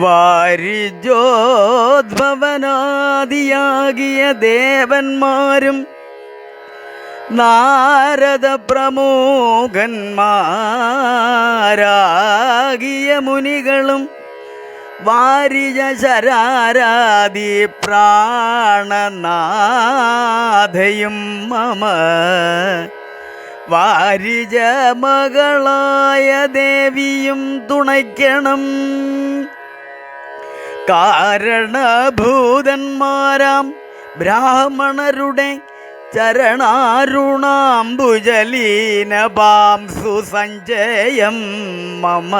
വാരിജോദ്ഭവനാദിയാകിയ ദേവന്മാരും നാരദ പ്രമുഖന്മാരാകിയ മുനികളും വാരിജ ശരാരാദി പ്രാണനാഥയും മമ വാരിജ മകളായ ദേവിയും തുണയ്ക്കണം. കാരണഭൂതന്മാരാം ബ്രാഹ്മണരുടെ ചരണാരുണാംബുജലീനപാം സുസഞ്ജയം മമ.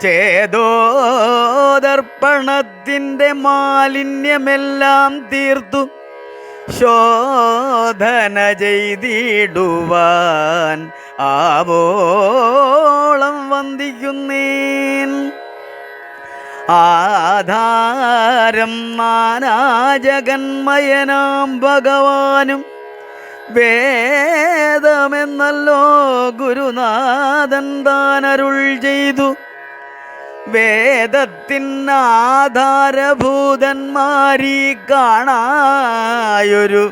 ചേതോദർപ്പണത്തിന്റെ മാലിന്യമെല്ലാം തീർത്തു ശോധന ചെയ്തിടുവാൻ ആവോളം വന്ദിക്കുന്നേൻ. ആധാരം നാനാജഗന്മയനാം ഭഗവാനും വേദമെന്നല്ലോ ഗുരുനാഥൻ താനരുൾ ചെയ്തു. വേദത്തിനാധാരഭൂതന്മാരീ കാണായൊരു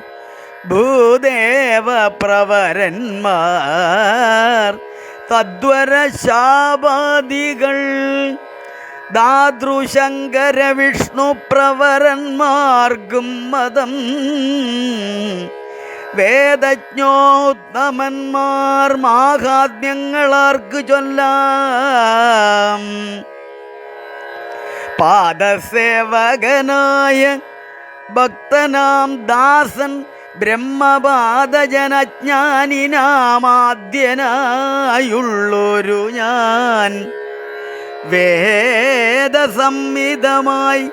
ഭൂദേവ പ്രവരന്മാർ തദ്വര ശാപാദികൾ ദാതൃശങ്കര വിഷ്ണു പ്രവരന്മാർക്കും മതം. വേദജ്ഞോത്തമന്മാർ മാഹാത്മ്യങ്ങളാർക്ക് ചൊല്ലാം. പാദസേവകനായ ഭക്തനാം ദാസൻ ബ്രഹ്മപാദജനജ്ഞാനിനാമാദ്യനായുള്ളൊരു ഞാൻ. വേദസംഹിതമായി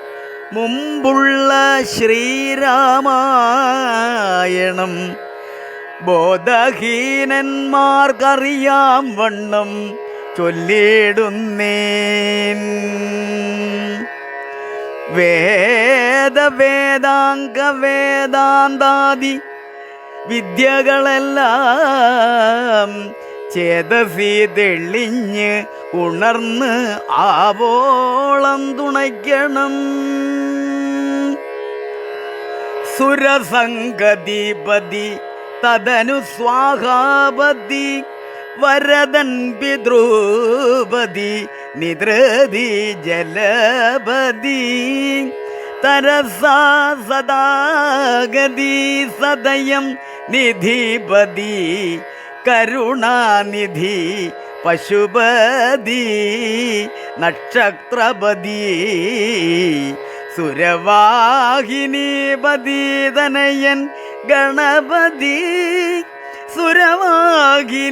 മുമ്പുള്ള ശ്രീരാമായണം. ബോധഹീനന്മാർക്കറിയാം വണ്ണം ചൊല്ലിടുന്നേൻ വേദ വേദാംഗ വേദാന്താദി വിദ്യകളെല്ലാം ചേതസി തെളിഞ്ഞ് ഉണർന്ന് ആവോളം തുണയ്ക്കണം സുരസംഗതിപതി തദനു സ്വാഹാപതി വരദൻ പിതൃപതി നിദ്രതി ജലപതി തരസാ സദാഗതി സദയം നിധിപതി കരുണാനിധി പശുപതി നക്ഷത്രപതി സുരവാഹിനീപതീതനയൻ ഗണപതി സുരവാഹിനീപതി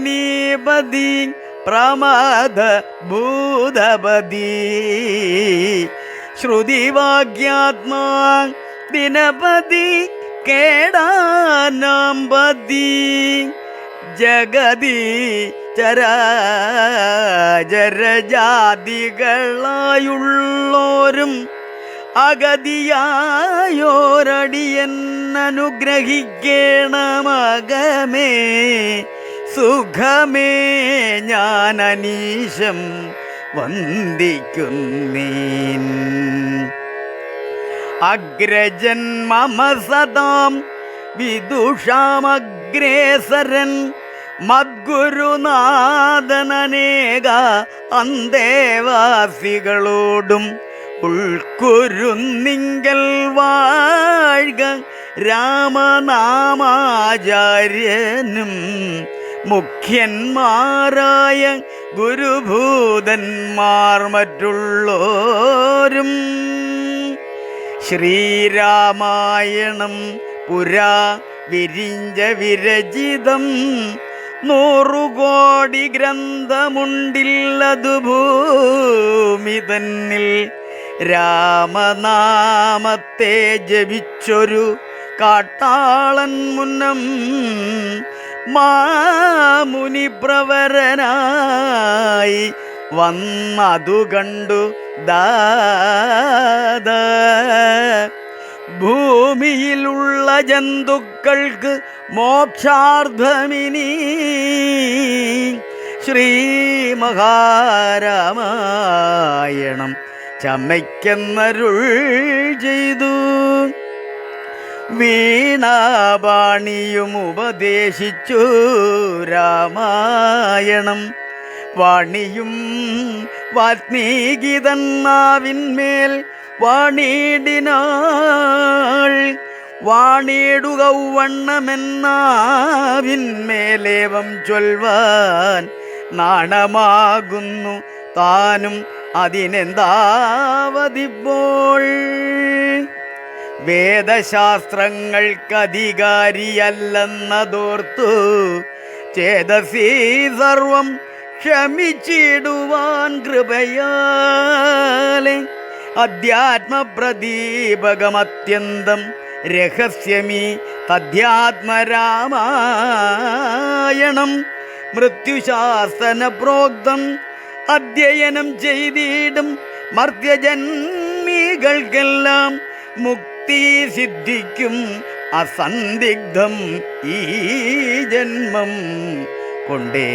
പ്രമാദ ഭൂതപതി. ശ്രുതിവാഗ്യാത്മാ ദിനപതി കേടാനാമ്പതി ജഗതി ചരാചരജാതികളായുള്ളോരും അഗതിയായോരടിയൻ അനുഗ്രഹിക്കണമകമേ സുഖമേ ഞാൻ അനീശം വന്ദിക്കുന്നേൻ. അഗ്രജൻ വിദുഷാമഗ്രേസരൻ മദ്ഗുരുനാഥനനേക അന്തേവാസികളോടും ഉൾക്കുരുന്നിങ്കൽ വാഴ്ക രാമനാമാചാര്യനും മുഖ്യന്മാരായ ഗുരുഭൂതന്മാർ മറ്റുള്ളോരും ശ്രീരാമായണം പുരാ വിരിഞ്ച വിരചിതം നൂറുകോടി ഗ്രന്ഥമുണ്ടില്ലതു ഭൂമി തന്നിൽ രാമനാമത്തെ ജപിച്ചൊരു കാട്ടാളൻ മുന്നം മാമുനി പ്രവരനായി വന്നതു കണ്ടു ദാദ. ഭൂമിയിലുള്ള ജന്തുക്കൾക്ക് മോക്ഷാർത്ഥമിനി ശ്രീ മഹാരാമായണം ചമയ്ക്കെന്നരുൾ ചെയ്തു. വീണാപാണിയും ഉപദേശിച്ചു രാമായണം. വാണിയും വാത്മീകിതന്നാവിന്മേൽ വാണിടിനാൾ വാണീടുക വണ്ണമെന്നാവിന്മേലേവം ചൊൽവാൻ നാണമാകുന്നു താനും അതിനെന്താവതിപ്പോൾ? വേദശാസ്ത്രങ്ങൾക്കധികാരിയല്ലെന്നതോർത്തു ചേതസി സർവം ക്ഷമിച്ചിടുവാൻ കൃപയാലെ അധ്യാത്മപ്രദീപകമത്യന്തം രഹസ്യമീ തധ്യാത്മരാമായണം മൃത്യുശാസന പ്രോക്തം അധ്യയനം ചെയ്തിടും മർത്യജന്മികൾക്കെല്ലാം മുക്തി സിദ്ധിക്കും അസന്ദിഗ്ധം ഈ ജന്മം കൊണ്ടേ.